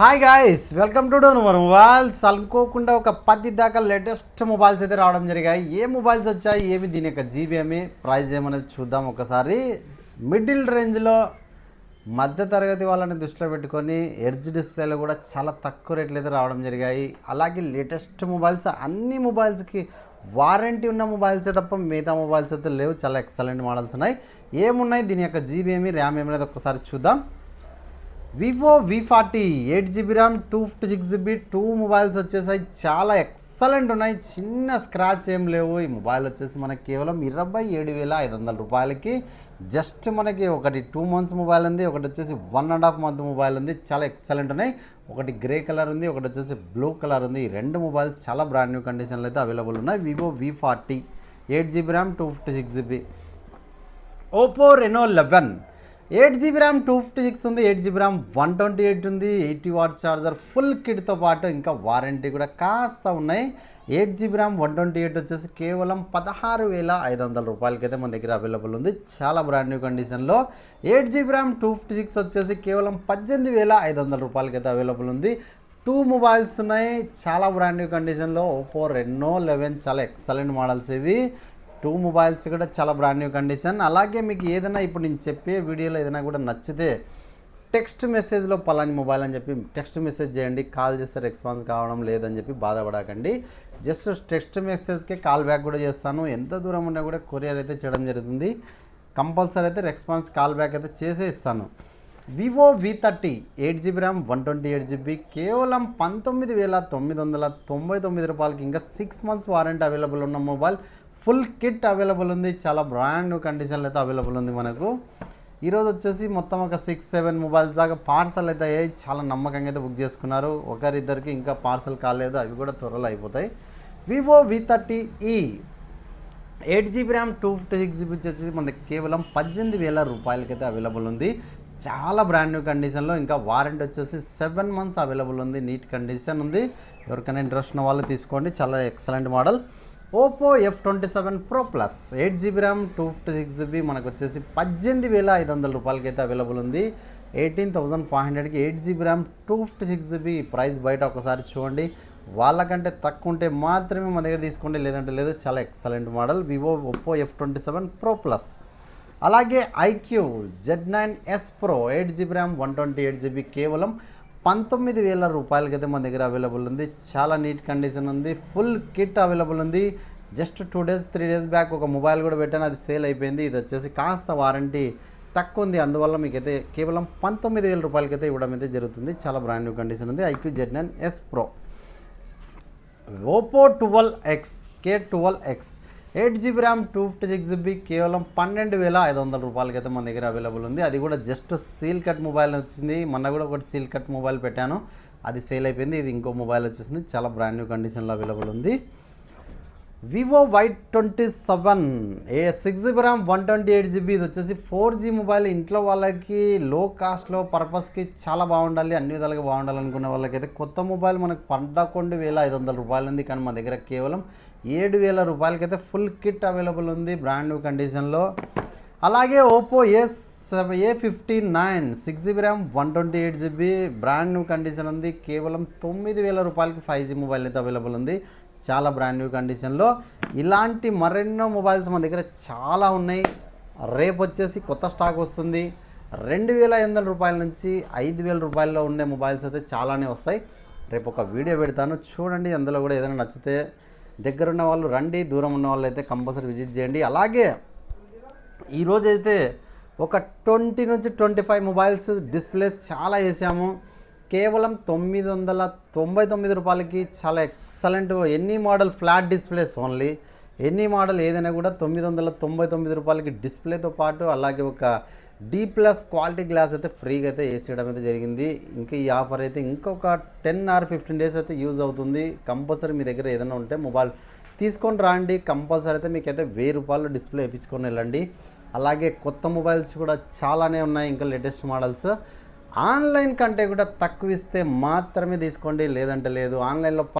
Hi guys welcome to డోన్ మరి mobiles అనుకోకుండా ఒక పది దాకా లేటెస్ట్ మొబైల్స్ అయితే రావడం జరిగాయి. ఏ మొబైల్స్ వచ్చాయి? ఏమి? దీని యొక్క జీబీఎమి ప్రైస్ ఏమనేది చూద్దాం ఒకసారి. మిడిల్ రేంజ్లో మధ్య తరగతి వాళ్ళని దృష్టిలో పెట్టుకొని ఎడ్జ్ డిస్ప్లేలో కూడా చాలా తక్కువ రేట్లు అయితే రావడం జరిగాయి. అలాగే లేటెస్ట్ మొబైల్స్ అన్ని మొబైల్స్కి వారంటీ ఉన్న మొబైల్సే తప్ప మిగతా మొబైల్స్ అయితే లేవు. చాలా ఎక్సలెంట్ మోడల్స్ ఉన్నాయి. ఏమున్నాయి? దీని యొక్క జీబీఎమి ర్యామ్ ఏమనేది ఒకసారి చూద్దాం. Vivo V forty eight GB RAM two fifty six GB two mobiles వచ్చేసాయి. చాలా ఎక్సలెంట్ ఉన్నాయి. చిన్న స్క్రాచ్ ఏం లేవు. ఈ మొబైల్ వచ్చేసి మనకి కేవలం ఇరవై ఏడు వేల ఐదు వందల రూపాయలకి. జస్ట్ మనకి ఒకటి టూ మంత్స్ మొబైల్ ఉంది. ఒకటి వచ్చేసి one and half month mobile ఉంది. చాలా ఎక్సలెంట్ ఉన్నాయి. ఒకటి గ్రే కలర్ ఉంది. ఒకటి వచ్చేసి బ్లూ కలర్ ఉంది. ఈ రెండు మొబైల్స్ చాలా బ్రాండ్ న్యూ కండిషన్లో అయితే అవైలబుల్ ఉన్నాయి. Vivo V forty eight GB RAM two fifty six GB Oppo Reno eleven eight GB RAM two fifty six ఉంది eight GB RAM one twenty eight ఉంది eighty watt charger full కిట్తో పాటు ఇంకా warranty కూడా కాస్త ఉన్నాయి. Eight GB RAM one twenty eight వచ్చేసి కేవలం పదహారు వేల ఐదు వందల రూపాయలకైతే మన దగ్గర అవైలబుల్ ఉంది. చాలా బ్రాండ్ న్యూ కండిషన్లో eight GB RAM two fifty six వచ్చేసి కేవలం పద్దెనిమిది వేల ఐదు వందల రూపాయలకైతే అవైలబుల్ ఉంది. టూ మొబైల్స్ ఉన్నాయి. చాలా బ్రాండ్ న్యూ కండిషన్లో ఓపో రెన్నో లెవెన్ చాలా ఎక్సలెంట్ మోడల్స్ ఇవి. టూ మొబైల్స్ కూడా చాలా బ్రాండ్ న్యూ కండిషన్ అలాగే మీకు ఏదైనా ఇప్పుడు నేను చెప్పే వీడియోలో ఏదైనా కూడా నచ్చితే టెక్స్ట్ మెసేజ్లో పలాని మొబైల్ అని చెప్పి టెక్స్ట్ మెసేజ్ చేయండి. కాల్ చేస్తే రెస్పాన్స్ కావడం లేదని చెప్పి బాధపడకండి. జస్ట్ టెక్స్ట్ మెసేజ్కే కాల్ బ్యాక్ కూడా చేస్తాను. ఎంత దూరం ఉన్నా కూడా కొరియర్ అయితే చేయడం జరుగుతుంది. కంపల్సరీ అయితే రెస్పాన్స్ కాల్ బ్యాక్ అయితే చేసే ఇస్తాను. Vivo V thirty eight GB RAM one twenty eight GB కేవలం పంతొమ్మిది వేల తొమ్మిది వందల తొంభై తొమ్మిది రూపాయలకి ఇంకా సిక్స్ మంత్స్ వారంటీ అవైలబుల్ ఉన్న మొబైల్ ఫుల్ కిట్ అవైలబుల్ ఉంది. చాలా బ్రాండ్ కండిషన్లో అయితే అవైలబుల్ ఉంది మనకు. ఈరోజు వచ్చేసి మొత్తం ఒక సిక్స్ సెవెన్ మొబైల్స్ దాకా పార్సల్ అయితే అయ్యాయి. చాలా నమ్మకంగా అయితే బుక్ చేసుకున్నారు. ఒకరిద్దరికి ఇంకా పార్సల్ కాలేదు. అవి కూడా త్వరలో అయిపోతాయి. Vivo V thirty E eight GB RAM two fifty six GB వచ్చేసి మనకి కేవలం పద్దెనిమిది వేల రూపాయలకైతే అవైలబుల్ ఉంది. చాలా బ్రాండ్ న్యూ కండిషన్లో ఇంకా వారంటీ వచ్చేసి సెవెన్ మంత్స్ అవైలబుల్ ఉంది. నీట్ కండిషన్ ఉంది. ఎవరికైనా ఇంట్రెస్ట్ ఉన్న వాళ్ళు తీసుకోండి. చాలా excellent model Oppo F twenty seven pro plus eight GB RAM two fifty six GB మనకు వచ్చేసి పద్దెనిమిది వేల ఐదు వందల రూపాయలకి అయితే అవైలబుల్ ఉంది. ఎయిటీన్ థౌసండ్ ఫైవ్ హండ్రెడ్కి eight GB RAM two fifty six GB price బయట ఒకసారి చూడండి. వాళ్ళకంటే తక్కువ ఉంటే మాత్రమే మన దగ్గర తీసుకోండి. లేదంటే లేదు చాలా excellent model Vivo Oppo F twenty seven pro plus అలాగే iQOO Z nine S pro eight GB RAM one twenty eight GB కేవలం పంతొమ్మిది వేల రూపాయలకైతే మన దగ్గర అవైలబుల్ ఉంది. చాలా నీట్ కండిషన్ ఉంది. ఫుల్ కిట్ అవైలబుల్ ఉంది. Just two days three days back ఒక మొబైల్ కూడా పెట్టాను. అది సేల్ అయిపోయింది. ఇది వచ్చేసి కాస్త వారంటీ తక్కువ ఉంది. అందువల్ల మీకైతే కేవలం పంతొమ్మిది వేల రూపాయలకైతే ఇవ్వడం అయితే జరుగుతుంది. చాలా బ్రాండ్ న్యూ కండిషన్ ఉంది. IQOO Z nine S pro Oppo twelve X K twelve X eight GB RAM two fifty six GB కేవలం పన్నెండు వేల ఐదు వందల రూపాయలకి అయితే మన దగ్గర అవైలబుల్ ఉంది. అది కూడా జస్ట్ సీల్ కట్ మొబైల్ వచ్చింది. మొన్న కూడా ఒకటి సీల్ కట్ మొబైల్ పెట్టాను. అది సేల్ అయిపోయింది. ఇది ఇంకో మొబైల్ వచ్చేసింది. చాలా బ్రాండ్ న్యూ కండిషన్లో అవైలబుల్ ఉంది. Vivo Y twenty seven A six GB RAM one twenty eight GB ఇది వచ్చేసి ఫోర్ జీ మొబైల్ ఇంట్లో వాళ్ళకి లో కాస్ట్లో పర్పస్కి చాలా బాగుండాలి. అన్ని విధాలుగా బాగుండాలి అనుకునే వాళ్ళకైతే కొత్త మొబైల్ మనకు పదకొండు వేల ఐదు వందల రూపాయలు ఉంది. కానీ మా దగ్గర కేవలం ఏడు వేల రూపాయలకైతే ఫుల్ కిట్ అవైలబుల్ ఉంది బ్రాండ్ న్యూ కండిషన్లో. అలాగే Oppo A seven A fifty nine six GB RAM one twenty eight GB brand new condition ఉంది. కేవలం తొమ్మిది వేల రూపాయలకి ఫైవ్ జీ మొబైల్ అయితే అవైలబుల్ ఉంది. చాలా బ్రాండ్ న్యూ కండిషన్లో. ఇలాంటి మరెన్నో మొబైల్స్ మన దగ్గర చాలా ఉన్నాయి. రేపు వచ్చేసి కొత్త స్టాక్ వస్తుంది. రెండు వేల ఐదు వందల రూపాయల నుంచి ఐదు వేల రూపాయల్లో ఉండే మొబైల్స్ అయితే చాలానే వస్తాయి. రేపు ఒక వీడియో పెడతాను. చూడండి అందులో కూడా ఏదైనా నచ్చితే దగ్గర ఉన్న వాళ్ళు రండి దూరం ఉన్న వాళ్ళు అయితే కంపల్సరీ విజిట్ చేయండి. అలాగే ఈరోజు అయితే ఒక ట్వంటీ నుంచి ట్వంటీ ఫైవ్ మొబైల్స్ డిస్ప్లే చాలా వేసాము కేవలం తొమ్మిది వందల తొంభై తొమ్మిది రూపాయలకి చాలా excellent any model flat displays only. Any model ఏదైనా కూడా తొమ్మిది వందల తొంభై తొమ్మిది రూపాయలకి డిస్ప్లేతో పాటు అలాగే ఒక డి ప్లస్ క్వాలిటీ గ్లాస్ అయితే ఫ్రీగా అయితే వేసేయడం అయితే జరిగింది. ఇంకా ఈ ఆఫర్ అయితే ఇంకొక టెన్ ఆర్ ఫిఫ్టీన్ డేస్ అయితే యూజ్ అవుతుంది. కంపల్సరీ మీ దగ్గర ఏదైనా ఉంటే మొబైల్ తీసుకొని రాండి. కంపల్సరీ అయితే మీకైతే వెయ్యి రూపాయలు డిస్ప్లే వేయించుకొని వెళ్ళండి. అలాగే కొత్త మొబైల్స్ కూడా చాలానే ఉన్నాయి ఇంకా లేటెస్ట్ మోడల్స్ ఆన్లైన్ కంటే కూడా తక్కువ ఇస్తే మాత్రమే తీసుకోండి. లేదంటే లేదు. ఆన్లైన్లో